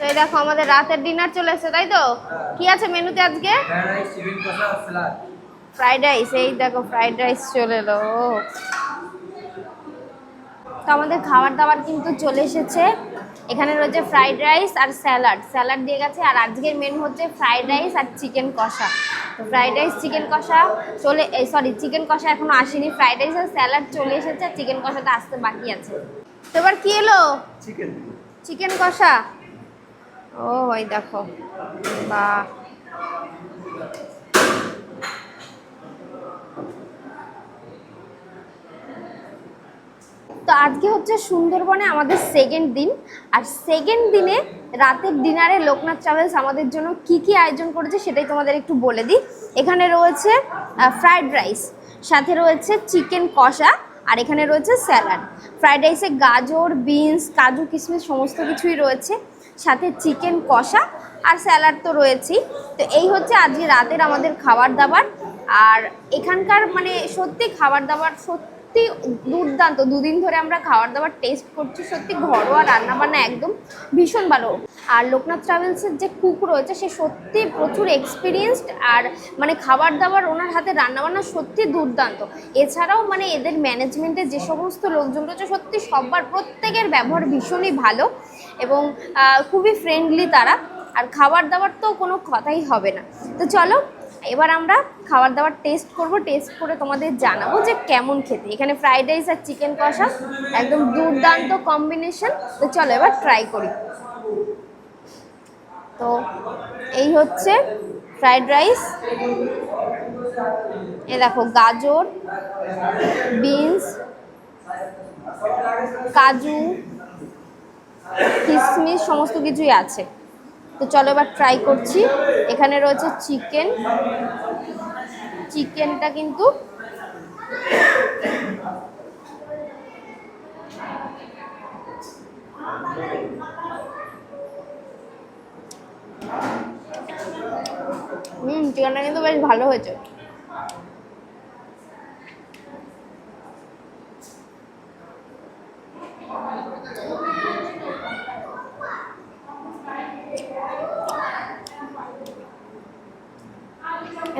তো এই দেখো আমাদের রাতের ডিনার চলে এসেছে তাই তো? কি আছে মেনুতে আজকে? ফ্রাইড রাইস এই দেখো ফ্রাইড রাইস চলে এলো। তো আমাদের খাবার দাবার কিন্তু চলে এসেছে। এখানে রয়েছে ফ্রাইড রাইস আর স্যালাড স্যালাড দিয়ে গেছে আর আজকের মেনু হচ্ছে ফ্রাইড রাইস আর চিকেন কষা। তো ফ্রাইড রাইস চিকেন কষা চলে সরি চিকেন কষা এখনও আসেনি। ফ্রাইড রাইস আর স্যালাড চলে এসেছে আর চিকেন কষাটা আসতে বাকি আছে। তো এবার কি এলো? চিকেন চিকেন কষা। ও ওই দেখো। বাহ তো আজকে হচ্ছে সুন্দরবনে আমাদের সেকেন্ড দিন। আর সেকেন্ড দিনে রাতের ডিনারে লোকনাথ ট্রাভেলস আমাদের জন্য কি কি আয়োজন করেছে সেটাই তোমাদের একটু বলে দিই। এখানে রয়েছে ফ্রাইড রাইস সাথে রয়েছে চিকেন কষা, আর এখানে রয়েছে স্যালাড ফ্রাইড রাইসে গাজর বিনস কাজু কিশমিশ সমস্ত কিছুই রয়েছে। সাথে চিকেন কষা আর স্যালাড তো রয়েছেই। তো এই হচ্ছে আজকে রাতের আমাদের খাবার দাবার। আর এখানকার মানে সত্যি খাবার দাবার সত্যি দুর্দান্ত। দুদিন ধরে আমরা খাবার দাবার টেস্ট করছি, সত্যি ঘরোয়া রান্নাবান্না একদম ভীষণ ভালো। আর লোকনাথ ট্রাভেলসের যে কুক রয়েছে, সে সত্যি প্রচুর এক্সপিরিয়েন্সড আর মানে খাবার দাবার ওনার হাতে রান্নাবান্না সত্যি দুর্দান্ত। এছাড়াও মানে এদের ম্যানেজমেন্টের যে সমস্ত লোকজন রয়েছে, সত্যি সবার প্রত্যেকের ব্যবহার ভীষণই ভালো এবং খুবই ফ্রেন্ডলি তারা। আর খাবার দাবার তো কোনো কথাই হবে না। তো চলো এবার আমরা খাবার দাবার টেস্ট করব টেস্ট করে তোমাদের জানাব যে কেমন খেতে। এখানে ফ্রাইড রাইস আর চিকেন কষা, একদম দুর্দান্ত কম্বিনেশন তো চলো এবার ট্রাই করি। তো এই হচ্ছে ফ্রাইড রাইস এ দেখো, গাজর বিনস কাজু কিশমিশ সমস্ত কিছুই আছে। তো চলো এবার ট্রাই করছি। এখানে রয়েছে চিকেন চিকেনটা কিন্তু হুম চিকেনটা কিন্তু বেশ ভালো হয়েছে।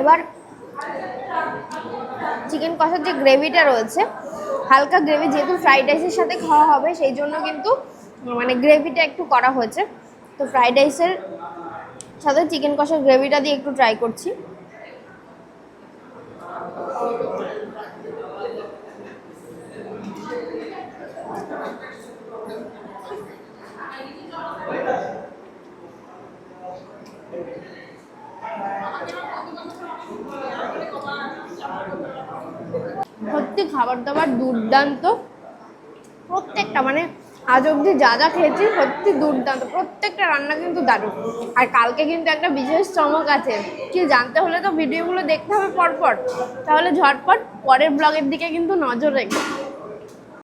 এবার চিকেন কষার যে গ্রেভিটা রয়েছে, হালকা গ্রেভি যেহেতু ফ্রাইড রাইসের সাথে খাওয়া হবে, সেই জন্য কিন্তু মানে গ্রেভিটা একটু করা হয়েছে। তো ফ্রাইড রাইসের সাথে চিকেন কষার গ্রেভিটা দিয়ে একটু ট্রাই করছি। সত্যি খাবার দাবার দুর্দান্ত। প্রত্যেকটা মানে আজ অবধি যা যা খেয়েছি, সত্যি দুর্দান্ত। প্রত্যেকটা রান্না কিন্তু দারুণ। আর কালকে কিন্তু একটা বিশেষ চমক আছে। কি জানতে হলে তো ভিডিওগুলো দেখতে হবে পরপর। তাহলে ঝটপট পরের ব্লগের দিকে কিন্তু নজর রেখে।